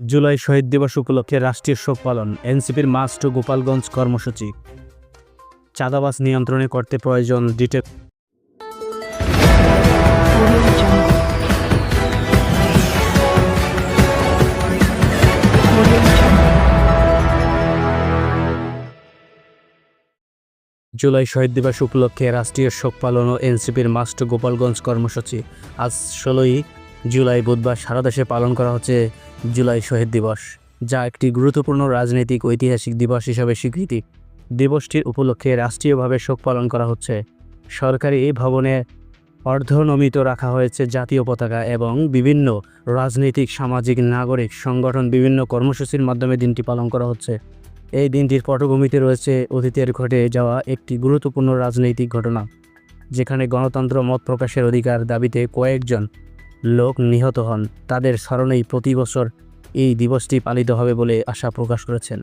জুলাই শহীদ দিবস উপলক্ষে রাষ্ট্রীয় শোক পালন, এনসিপির মাস্ট গোপালগঞ্জ কর্মসূচি। চাঁদাবাস নিয়ন্ত্রণে করতে প্রয়োজন ডিটেক জুলাই শহীদ দিবস উপলক্ষে রাষ্ট্রীয় শোক পালন ও এনসিপির মাস্ট গোপালগঞ্জ কর্মসূচি। আজ ষোলোই জুলাই বুধবার সারা দেশে পালন করা হচ্ছে জুলাই শহীদ দিবস, যা একটি গুরুত্বপূর্ণ রাজনৈতিক ঐতিহাসিক দিবস হিসাবে স্বীকৃতি। দিবসটির উপলক্ষে রাষ্ট্রীয়ভাবে শোক পালন করা হচ্ছে। সরকারি এই ভবনে অর্ধনমিত রাখা হয়েছে জাতীয় পতাকা এবং বিভিন্ন রাজনৈতিক, সামাজিক, নাগরিক সংগঠন বিভিন্ন কর্মসূচির মাধ্যমে দিনটি পালন করা হচ্ছে। এই দিনটির পটভূমিতে রয়েছে অতীতের ঘটে যাওয়া একটি গুরুত্বপূর্ণ রাজনৈতিক ঘটনা, যেখানে গণতন্ত্র মত প্রকাশের অধিকার দাবিতে কয়েকজন লোক নিহত হন। তাদের স্মরণেই প্রতি বছর এই দিবসটি পালিত হবে বলে আশা প্রকাশ করেছেন।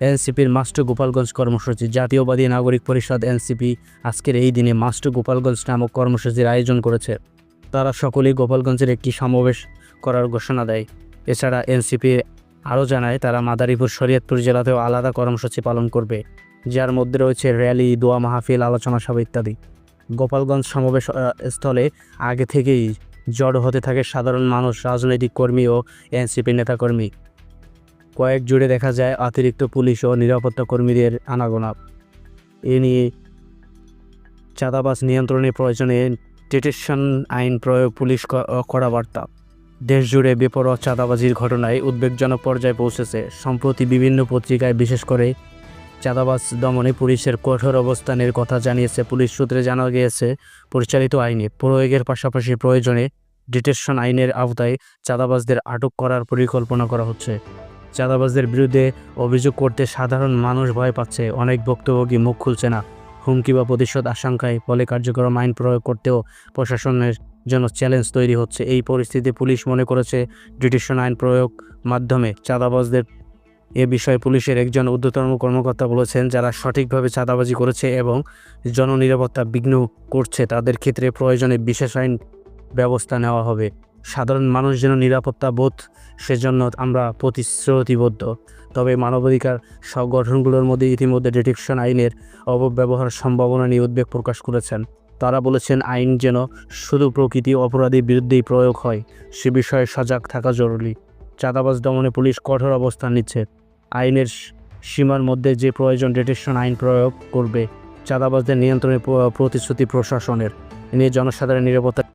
এনসিপির মাস্টার গোপালগঞ্জ কর্মসূচি, জাতীয়বাদী নাগরিক পরিষদ এনসিপি, আজকের এই দিনে মাস্টার গোপালগঞ্জ নামক কর্মসূচির আয়োজন করেছে। তারা সকলেই গোপালগঞ্জের একটি সমাবেশ করার ঘোষণা দেয়। এছাড়া এনসিপি আরও জানায়, তারা মাদারীপুর, শরীয়তপুর জেলাতেও আলাদা কর্মসূচি পালন করবে, যার মধ্যে রয়েছে র্যালি, দোয়া মাহফিল, আলোচনা সভা ইত্যাদি। গোপালগঞ্জ সমাবেশ স্থলে আগে থেকেই জড়ো হতে থাকে সাধারণ মানুষ, রাজনৈতিক কর্মী ও এনসিপি নেতাকর্মী। কয়েক জুড়ে দেখা যায় অতিরিক্ত পুলিশ ও নিরাপত্তা কর্মীদের আনাগোনা। এ নিয়ে চাঁদাবাস নিয়ন্ত্রণের প্রয়োজনে ডিটেকশন আইন প্রয়োগ, পুলিশ করা বার্তা। দেশজুড়ে বেপরোয়া চাঁদাবাজির ঘটনায় উদ্বেগজনক পর্যায়ে পৌঁছেছে। সম্প্রতি বিভিন্ন পত্রিকায় বিশেষ করে চাঁদাবাজ দমনে পুলিশের কঠোর অবস্থানের কথা জানিয়েছে পুলিশ সূত্রে জানা গিয়েছে, পরিচালিত আইনে প্রয়োগের পাশাপাশি প্রয়োজনে ডিটেকশন আইনের আওতায় চাঁদাবাজদের আটক করার পরিকল্পনা করা হচ্ছে। চাঁদাবাজদের বিরুদ্ধে অভিযোগ করতে সাধারণ মানুষ ভয় পাচ্ছে, অনেক ভুক্তভোগী মুখ খুলছে না। হুমকি বা প্রতিশোধ আশঙ্কায় ফলে কার্যক্রম আইন প্রয়োগ করতেও প্রশাসনের জন্য চ্যালেঞ্জ তৈরি হচ্ছে। এই পরিস্থিতি পুলিশ মনে করেছে, ডিটেকশন আইন প্রয়োগ মাধ্যমে চাঁদাবাজদের এ বিষয়ে পুলিশের একজন ঊর্ধ্বতন কর্মকর্তা বলেছেন, যারা সঠিকভাবে চাঁদাবাজি করেছে এবং জননিরাপত্তা বিঘ্ন করছে, তাদের ক্ষেত্রে প্রয়োজনে বিশেষ আইন ব্যবস্থা নেওয়া হবে। সাধারণ মানুষ যেন নিরাপত্তা বোধ সেজন্য আমরা প্রতিশ্রুতিবদ্ধ। তবে মানবাধিকার সংগঠনগুলোর মধ্যে ইতিমধ্যে ডিটেকশন আইনের অপব্যবহার সম্ভাবনা নিয়ে উদ্বেগ প্রকাশ করেছেন। তারা বলেছেন, আইন যেন শুধু প্রকৃতি অপরাধীর বিরুদ্ধেই প্রয়োগ হয়, সে বিষয়ে সজাগ থাকা জরুরি। চাঁদাবাজ দমনে পুলিশ কঠোর অবস্থান নিচ্ছে। আইনের সীমার মধ্যে যে প্রয়োজন ডিটেকশন আইন প্রয়োগ করবে চাঁদাবাজদের নিয়ন্ত্রণে প্রতিশ্রুতি প্রশাসনের। নিয়ে জনসাধারণের নিরাপত্তা